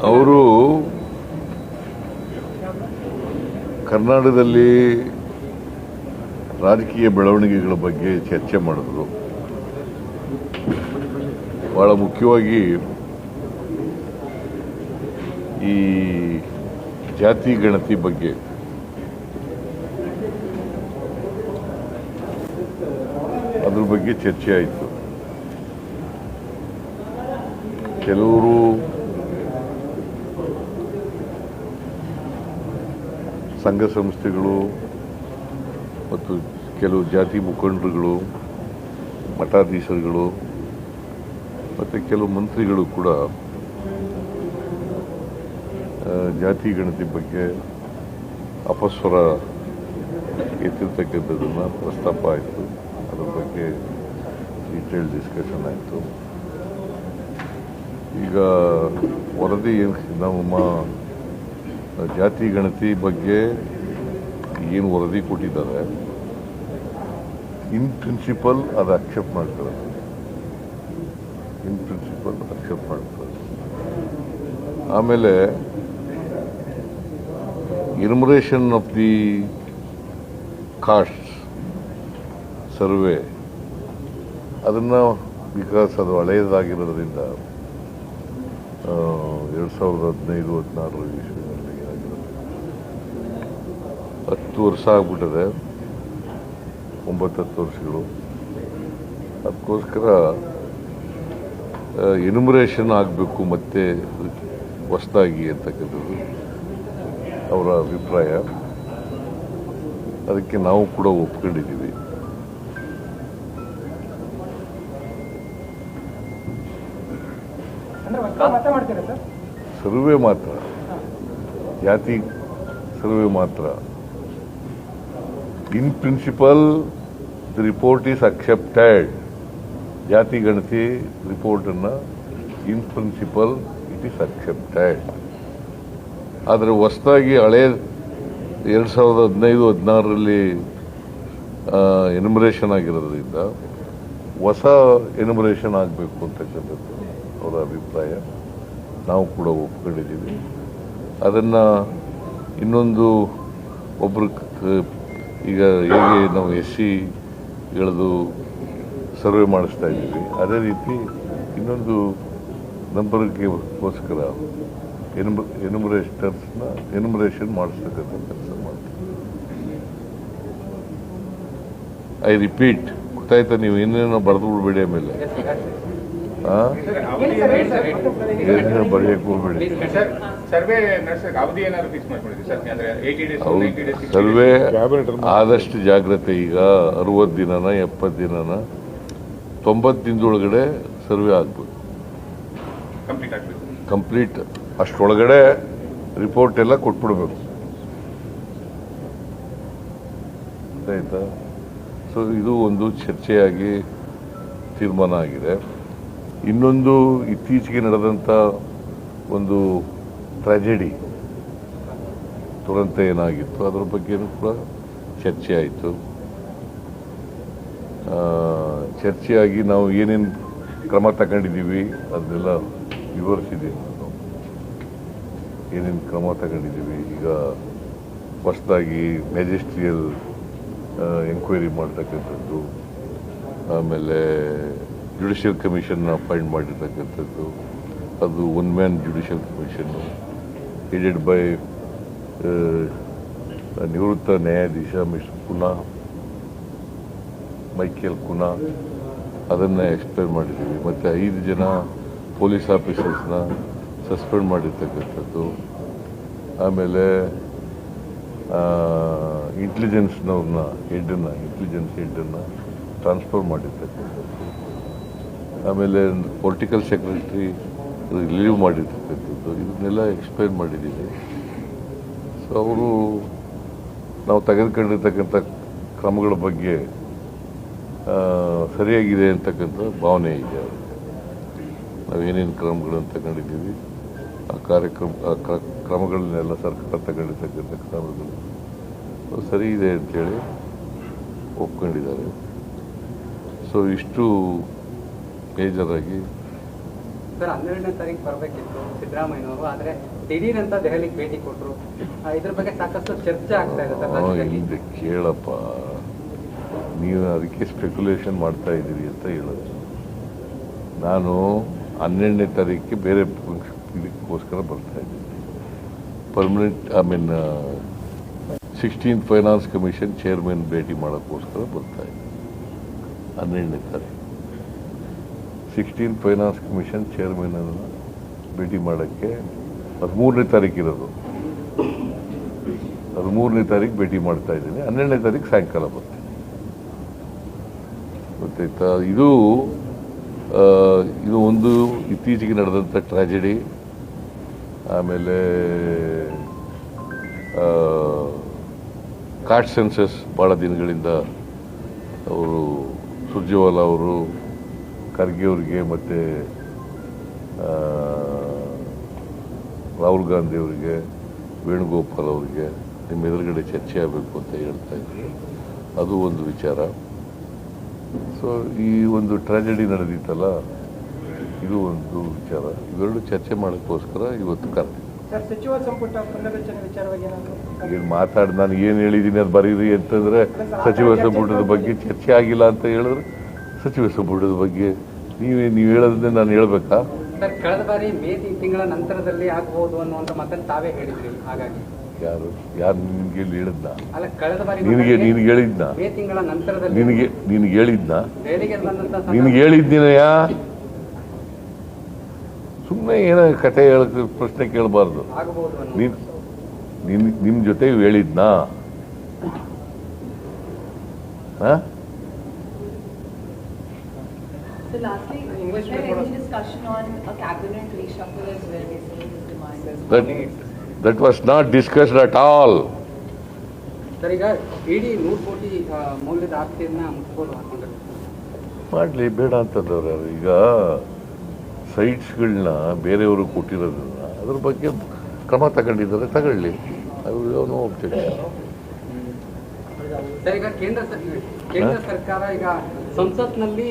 ಅವರು ಕರ್ನಾಟಕದಲ್ಲಿ ರಾಜಕೀಯ ಬೆಳವಣಿಗೆಗಳ ಬಗ್ಗೆ ಚರ್ಚೆ ಮಾಡಿದ್ರು. ಬಹಳ ಮುಖ್ಯವಾಗಿ ಈ ಜಾತಿ ಗಣತಿ ಬಗ್ಗೆ. ಅದ್ರ ಬಗ್ಗೆ ಚರ್ಚೆ ಆಯಿತು. ಕೆಲವರು ಸಂಘ ಸಂಸ್ಥೆಗಳು ಮತ್ತು ಕೆಲವು ಜಾತಿ ಮುಖಂಡರುಗಳು, ಮಠಾಧೀಶರುಗಳು ಮತ್ತು ಕೆಲವು ಮಂತ್ರಿಗಳು ಕೂಡ ಜಾತಿ ಗಣತಿ ಬಗ್ಗೆ ಅಪಸ್ವರ ಎತ್ತಿರ್ತಕ್ಕಂಥದ್ದನ್ನು ಪ್ರಸ್ತಾಪ ಆಯಿತು. ಅದರ ಬಗ್ಗೆ ಡೀಟೇಲ್ ಡಿಸ್ಕಷನ್ ಆಯಿತು. ಈಗ ವರದಿ ಏನು ನಮ್ಮ ಜಾತಿ ಗಣತಿ ಬಗ್ಗೆ ಏನು ವರದಿ ಕೊಟ್ಟಿದ್ದಾರೆ ಇನ್ ಪ್ರಿನ್ಸಿಪಲ್ ಅದು ಅಕ್ಸೆಪ್ಟ್ ಮಾಡ್ತಾರೆ. ಇನ್ ಪ್ರಿನ್ಸಿಪಲ್ ಅಕ್ಸೆಪ್ಟ್ ಮಾಡ್ತಾರೆ. ಆಮೇಲೆ enumeration of the caste survey, ಅದನ್ನು ಬಿಕಾಸ್ ಅದು ಹಳೆಯದಾಗಿರೋದ್ರಿಂದ ಎರಡು ಸಾವಿರದ ಹದಿನೈದು ಆಗಿರೋದು ಹತ್ತು ವರ್ಷ ಆಗ್ಬಿಟ್ಟಿದೆ ಒಂಬತ್ತು ಹತ್ತು ವರ್ಷಗಳು. ಅದಕ್ಕೋಸ್ಕರ ಎನ್ಯುಮರೇಷನ್ ಆಗಬೇಕು ಮತ್ತೆ ಹೊಸದಾಗಿ ಅಂತಕ್ಕಂಥದ್ದು ಅವರ ಅಭಿಪ್ರಾಯ. ಅದಕ್ಕೆ ನಾವು ಕೂಡ ಒಪ್ಕೊಂಡಿದ್ದೀವಿ. ಸರ್ವೆ ಮಾತ್ರ. ಜಾತಿ ಸರ್ವೆ ಮಾತ್ರ. In principle report is accepted ಜಾತಿ ಗಣತಿ ರಿಪೋರ್ಟನ್ನು in principle it is accepted ಆದರೆ ಹೊಸದಾಗಿ ಹಳೆ ಎರಡು ಸಾವಿರದ ಹದಿನೈದು ಹದಿನಾರರಲ್ಲಿ ಎನ್ಯುಮರೇಷನ್ ಆಗಿರೋದ್ರಿಂದ ಹೊಸ ಎನ್ಯುಮರೇಷನ್ ಆಗಬೇಕು ಅಂತಕ್ಕಂಥದ್ದು ಅವರ ಅಭಿಪ್ರಾಯ. ನಾವು ಕೂಡ ಒಪ್ಕೊಂಡಿದ್ದೀವಿ. ಅದನ್ನು ಇನ್ನೊಂದು ಒಬ್ಬರು ಈಗ ಹೇಗೆ ನಾವು ಎಸ್ ಸಿಗಳದು ಸರ್ವೆ ಮಾಡಿಸ್ತಾ ಇದ್ದೀವಿ ಅದೇ ರೀತಿ ಇನ್ನೊಂದು ನಂಬರ್ಗೋಸ್ಕರ ಎನ್ಯುಮರೇಷನ್ಸ್ನ ಎನ್ಯುಮರೇಷನ್ ಮಾಡಿಸ್ತಕ್ಕಂಥ ಕೆಲಸ ಮಾಡ್ತೀವಿ. ಐ ರಿಪೀಟ್ ಗೊತ್ತಾಯ್ತಾ ನೀವು ಏನೇನೋ ಬರೆದು ಬಿಡಬೇಡಿ ಆಮೇಲೆ. ಏನೇನೋ ಬರೆಯಕ್ಕೆ ಹೋಗ್ಬೇಡಿ. ಸರ್ವೆ ಅವಧಿ ಏನಾದ್ರು ಫಿಕ್ಸ್ ಮಾಡ್ಕೊಂಡಿದ್ದೀವಿ ಆದಷ್ಟು ಜಾಗ್ರತೆ ಈಗ. ಅರವತ್ತು ದಿನನ ಎಪ್ಪತ್ತು ದಿನನ ತೊಂಬತ್ತು ದಿನದೊಳಗಡೆ ಸರ್ವೆ ಆಗ್ಬೋದು. ಕಂಪ್ಲೀಟ್ ಅಷ್ಟೊಳಗಡೆ ರಿಪೋರ್ಟ್ ಎಲ್ಲ ಕೊಟ್ಬಿಡ್ಬೇಕು. ಆಯ್ತಾ ಸೊ ಇದು ಒಂದು ಚರ್ಚೆಯಾಗಿ ತೀರ್ಮಾನ ಆಗಿದೆ. ಇನ್ನೊಂದು ಇತ್ತೀಚೆಗೆ ನಡೆದಂಥ ಒಂದು ಟ್ರಾಜೆಡಿ. ತುರಂತ ಏನಾಗಿತ್ತು? ಅದರ ಬಗ್ಗೆನೂ ಕೂಡ ಚರ್ಚೆ ಆಯಿತು. ಚರ್ಚೆಯಾಗಿ ನಾವು ಏನೇನು ಕ್ರಮ ತಗೊಂಡಿದ್ದೀವಿ, ಅದನ್ನೆಲ್ಲ ವಿವರಿಸಿದ್ದೀನಿ ನಾನು. ಏನೇನು ಕ್ರಮ ತಗೊಂಡಿದ್ದೀವಿ? ಈಗ ಹೊಸದಾಗಿ ಮ್ಯಾಜಿಸ್ಟ್ರಿಯಲ್ ಎಂಕ್ವೈರಿ ಮಾಡ್ತಕ್ಕಂಥದ್ದು, ಆಮೇಲೆ ಜುಡಿಷಿಯಲ್ ಕಮಿಷನ್ ಅಪಾಯಿಂಟ್ ಮಾಡಿರ್ತಕ್ಕಂಥದ್ದು, ಅದು one man judicial commission headed by ನಿವೃತ್ತ ನ್ಯಾಯಾಧೀಶ Mr. Kuna, ಮೈಕೇಲ್ ಕುನಾ ಅದನ್ನು ಎಕ್ಸ್ಪ್ಲೇನ್ ಮಾಡಿದ್ದೀವಿ ಮತ್ತು ಐದು ಜನ ಪೊಲೀಸ್ ಆಫೀಸರ್ಸ್ನ ಸಸ್ಪೆಂಡ್ ಮಾಡಿರ್ತಕ್ಕಂಥದ್ದು ಆಮೇಲೆ ಇಂಟೆಲಿಜೆನ್ಸ್ನವ್ರನ್ನ ಹೆಡ್ಡನ್ನು ಇಂಟೆಲಿಜೆನ್ಸ್ ಹೆಡ್ಡನ್ನು ಟ್ರಾನ್ಸ್ಫರ್ ಮಾಡಿರ್ತಕ್ಕಂಥದ್ದು ಆಮೇಲೆ ಪೊಲಿಟಿಕಲ್ ಸೆಕ್ರೆಟರಿ ರಿಲೀವ್ ಮಾಡಿರ್ತಕ್ಕಂಥದ್ದು, ಇದನ್ನೆಲ್ಲ ಎಕ್ಸ್ಪ್ಲೈನ್ ಮಾಡಿದ್ದೀವಿ. ಸೊ ಅವರು ನಾವು ತೆಗೆದುಕೊಂಡಿರ್ತಕ್ಕಂಥ ಕ್ರಮಗಳ ಬಗ್ಗೆ ಸರಿಯಾಗಿದೆ ಅಂತಕ್ಕಂಥ ಭಾವನೆ ಇದೆ ನಾವು ಏನೇನು ಕ್ರಮಗಳನ್ನು ತಗೊಂಡಿದ್ದೀವಿ, ಆ ಕಾರ್ಯಕ್ರಮ, ಆ ಕ್ರ- ಕ್ರಮಗಳನ್ನೆಲ್ಲ ಸರ್ಕಾರ ತಗೊಂಡಿರ್ತಕ್ಕಂಥ ಕ್ರಮಗಳು. ಸರಿ ಇದೆ ಅಂಥೇಳಿ ಒಪ್ಕೊಂಡಿದ್ದಾರೆ. ಸೊ ಇಷ್ಟು ಮೇಜರಾಗಿ ಸರ್ ಹನ್ನೆರಡನೇ ತಾರೀಕು ಬರಬೇಕಿತ್ತು ಸಿದ್ದರಾಮಯ್ಯನವರು ಆದರೆ ದಿಢೀರ್ ಅಂತ ದೆಹಲಿಗೆ ಭೇಟಿ ಕೊಟ್ಟರು ಇದ್ರ ಬಗ್ಗೆ ಸಾಕಷ್ಟು ಚರ್ಚೆ ಆಗ್ತಾ ಇದೆ ಸರ್. ಇಲ್ಲಿ ಕೇಳಪ್ಪ. ನೀವು ಅದಕ್ಕೆ ಸ್ಪೆಕ್ಯುಲೇಷನ್ ಮಾಡ್ತಾ ಇದ್ದೀರಿ ಅಂತ ಹೇಳೋದು. ನಾನು ಹನ್ನೆರಡನೇ ತಾರೀಕಿಗೆ ಬೇರೆ ಇದಕ್ಕೋಸ್ಕರ ಬರ್ತಾ ಇದ್ದೀನಿ. Permanent I mean sixteen finance commission chairman ಭೇಟಿ ಮಾಡೋಕ್ಕೋಸ್ಕರ ಬರ್ತಾ ಇದ್ದೀನಿ. ಹನ್ನೆರಡನೇ ತಾರೀಕು ಸಿಕ್ಸ್ಟೀನ್ ಫೈನಾನ್ಸ್ ಕಮಿಷನ್ ಚೇರ್ಮನ್ ಅನ್ನು ಭೇಟಿ ಮಾಡೋಕ್ಕೆ ಹದಿಮೂರನೇ ತಾರೀಕು ಇರೋದು. ಹದಿಮೂರನೇ ತಾರೀಕು ಭೇಟಿ ಮಾಡ್ತಾ ಇದ್ದೀನಿ. ಹನ್ನೆರಡನೇ ತಾರೀಕು ಸಾಯಂಕಾಲ ಬರ್ತೀನಿ ಗೊತ್ತಾಯ್ತಾ? ಇದು ಇದು ಒಂದು ಇತ್ತೀಚೆಗೆ ನಡೆದಂಥ ಟ್ರಾಜಿಡಿ ಆಮೇಲೆ ಕಾಟ್ ಸೆನ್ಸಸ್ ಭಾಳ ದಿನಗಳಿಂದ ಅವರು ಸುರ್ಜೇವಾಲಾ ಅವರು ಖರ್ಗೆ ಅವರಿಗೆ ಮತ್ತು ರಾಹುಲ್ ಗಾಂಧಿ ಅವರಿಗೆ ವೇಣುಗೋಪಾಲ್ ಅವರಿಗೆ ನಿಮ್ಮ ಎದುರುಗಡೆ ಚರ್ಚೆ ಆಗಬೇಕು ಅಂತ ಹೇಳ್ತಾ ಇದ್ರು. ಅದು ಒಂದು ವಿಚಾರ. ಸೊ ಈ ಒಂದು ಟ್ರಾಜಿಡಿ ನಡೆದಿತ್ತಲ್ಲ ಇದು ಒಂದು ವಿಚಾರ. ಇವೆರಡು ಚರ್ಚೆ ಮಾಡೋಕ್ಕೋಸ್ಕರ ಇವತ್ತು ಕರೆ ಏನು ಮಾತಾಡಿ ನಾನು ಏನು ಹೇಳಿದ್ದೀನಿ ಅದು ಬರೀರಿ ಅಂತಂದರೆ ಸಚಿವ ಸಂಪುಟದ ಬಗ್ಗೆ ಚರ್ಚೆ ಆಗಿಲ್ಲ ಅಂತ ಹೇಳಿದ್ರೆ. ಸಚಿವ ಸಂಪುಟದ ಬಗ್ಗೆ ನೀವೇ ನೀವು ಹೇಳೋದನ್ನೇ ನಾನು ಹೇಳ್ಬೇಕಾ? ಸರ್ ಕಳೆದ ಬಾರಿ ಮೇ ತಿಂಗಳ ನಂತರದಲ್ಲಿ ಆಗಬಹುದು ಅನ್ನುವಂಥ ಮಾತನ್ನು ತಾವೇ ಹೇಳಿದ್ರಿ ಹಾಗಾಗಿ. ಯಾರು ಯಾರು ನಿನ್ಗೆ ಹೇಳಿ ಹೇಳಿದ್ನ? ಅಲ್ಲ ಕಳೆದ ಬಾರಿ ನಿನಗೆ ನಿನಗೆ ಹೇಳಿದ್ನ? ಮೇ ತಿಂಗಳ ನಂತರದಲ್ಲಿ ನಿನಗೆ ನಿನಗೆ ಹೇಳಿದ್ನ? ದೆಹಲಿಗೆ ಸಂದರ್ಭ- ನಿನಗೆ ಹೇಳಿದ್ದೀನಯ್ಯ? ಸುಮ್ಮನೆ ಏನೋ ಕತೆ ಹೇಳಕ್ಕೆ ಪ್ರಶ್ನೆ ಕೇಳಬಾರ್ದು. ಆಗಬಹುದು ನೀನ್ ನಿನ್ ನಿಮ್ ಜೊತೆ ಹೇಳಿದ್ನಾ? ಹಾ? So lastly, was there any discussion on a cabinet reshuffle as well, basically his demand? That that was not discussed at all sir ಈಗ ಇಡೀ ನೂರು ಕೋಟಿ ಮೌಲ್ಯದ ಆಸ್ತಿಯನ್ನ ಮುಟ್ಬೋದು ಹಾಕೊಂಡಿರ್ತಾರೆ ಮಾಡಲಿ ಬೇಡ ಅಂತ ಯಾರು ಈಗ ಸೈಟ್ಸ್ಗಳನ್ನ ಬೇರೆಯವರು ಕೊಟ್ಟಿರೋದನ್ನ ಅದ್ರ ಬಗ್ಗೆ ಕ್ರಮ ತಗೊಂಡಿದ್ದಾರೆ ತಗೊಳ್ಳಿ. ಅದು ನೋ ಒಬ್ಜೆಕ್ಷನ್ ಸರ್ ಈಗ ಕೇಂದ್ರ ಕೇಂದ್ರ ಸರ್ಕಾರ ಈಗ ಸಂಸತ್ನಲ್ಲಿ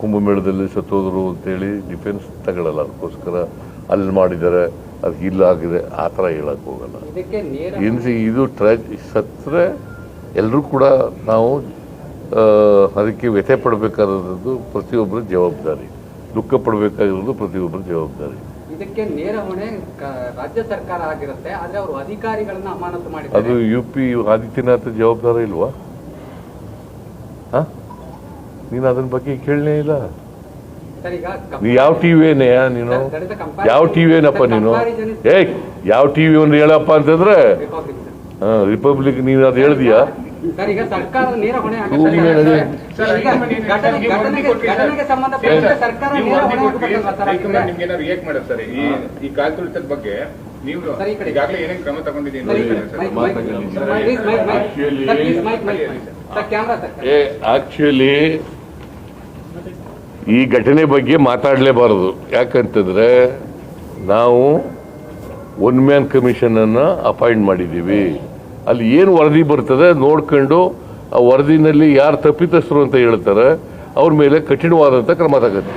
ಕುಂಭಮೇಳದಲ್ಲಿ ಸತ್ತೋದ್ರು ಅಂತೇಳಿ ಡಿಫೆನ್ಸ್ ತಗೊಳ್ಳಲ್ಲ ಅದಕ್ಕೋಸ್ಕರ ಅಲ್ಲಿ ಮಾಡಿದ್ದಾರೆ ಅದು ಇಲ್ಲ ಆಗಿದೆ ಆ ಥರ ಹೇಳಕ್ಕೆ ಹೋಗಲ್ಲ. ಏನು ಇದು ಟ್ರಾಜ್ ಸತ್ತರೆ ಎಲ್ಲರೂ ಕೂಡ ನಾವು ಅದಕ್ಕೆ ವ್ಯಥೆ ಪಡಬೇಕಾದದ್ದು ಪ್ರತಿಯೊಬ್ಬರ ಜವಾಬ್ದಾರಿ. ದುಃಖ ಪಡಬೇಕಾಗಿರೋದು ಪ್ರತಿಯೊಬ್ಬರ ಜವಾಬ್ದಾರಿ. ಇದಕ್ಕೆ ನೇರ ಹೊಣೆ ರಾಜ್ಯ ಸರ್ಕಾರ ಆಗಿರುತ್ತೆ ಆದರೆ ಅವರು ಅಧಿಕಾರಿಗಳನ್ನ ಅಮಾನತು ಅದು ಮಾಡಿದ್ದಾರೆ ಯು ಪಿ ಆದಿತ್ಯನಾಥ್ ಜವಾಬ್ದಾರಿ ಇಲ್ವಾ? ನೀನು ಅದನ್ನ ಬಗ್ಗೆ ಕೇಳಲೇ ಇಲ್ಲ. ಸರ್ ಈಗ ನೀ ಯಾವ ಟಿ ನೀನು? Sir, ನೀನು ಯಾವ ಟಿ ವಿ ಏನಪ್ಪ ನೀನು? ಏ ಯಾವ ಟಿ ವಿ ಟಿವಿ ಒಂದು ಹೇಳಪ್ಪ ಅಂತಂದ್ರೆ Republic, sir. ರಿಪಬ್ಲಿಕ್ ನೀನು ಅದು ಹೇಳ್ದಿಯಾ? ಈ ಈ ಕಾಲ್ ಬಗ್ಗೆ ನೀವು ಈಗಾಗಲೇ ಏನೇನು ಕ್ರಮ ತಗೊಂಡಿದ್ದೀನಿ ಆಕ್ಚುಲಿ ಈ ಘಟನೆ ಬಗ್ಗೆ ಮಾತಾಡಲೇಬಾರದು. ಯಾಕಂತಂದ್ರೆ ನಾವು ಒನ್ ಮ್ಯಾನ್ ಕಮಿಷನನ್ನು ಅಪಾಯಿಂಟ್ ಮಾಡಿದ್ದೀವಿ. ಅಲ್ಲಿ ಏನು ವರದಿ ಬರ್ತದೆ ನೋಡ್ಕೊಂಡು ಆ ವರದಿನಲ್ಲಿ ಯಾರು ತಪ್ಪಿತಸ್ಥರು ಅಂತ ಹೇಳ್ತಾರೆ, ಅವ್ರ ಮೇಲೆ ಕಠಿಣವಾದಂಥ ಕ್ರಮ ತಗತ್ತೆ.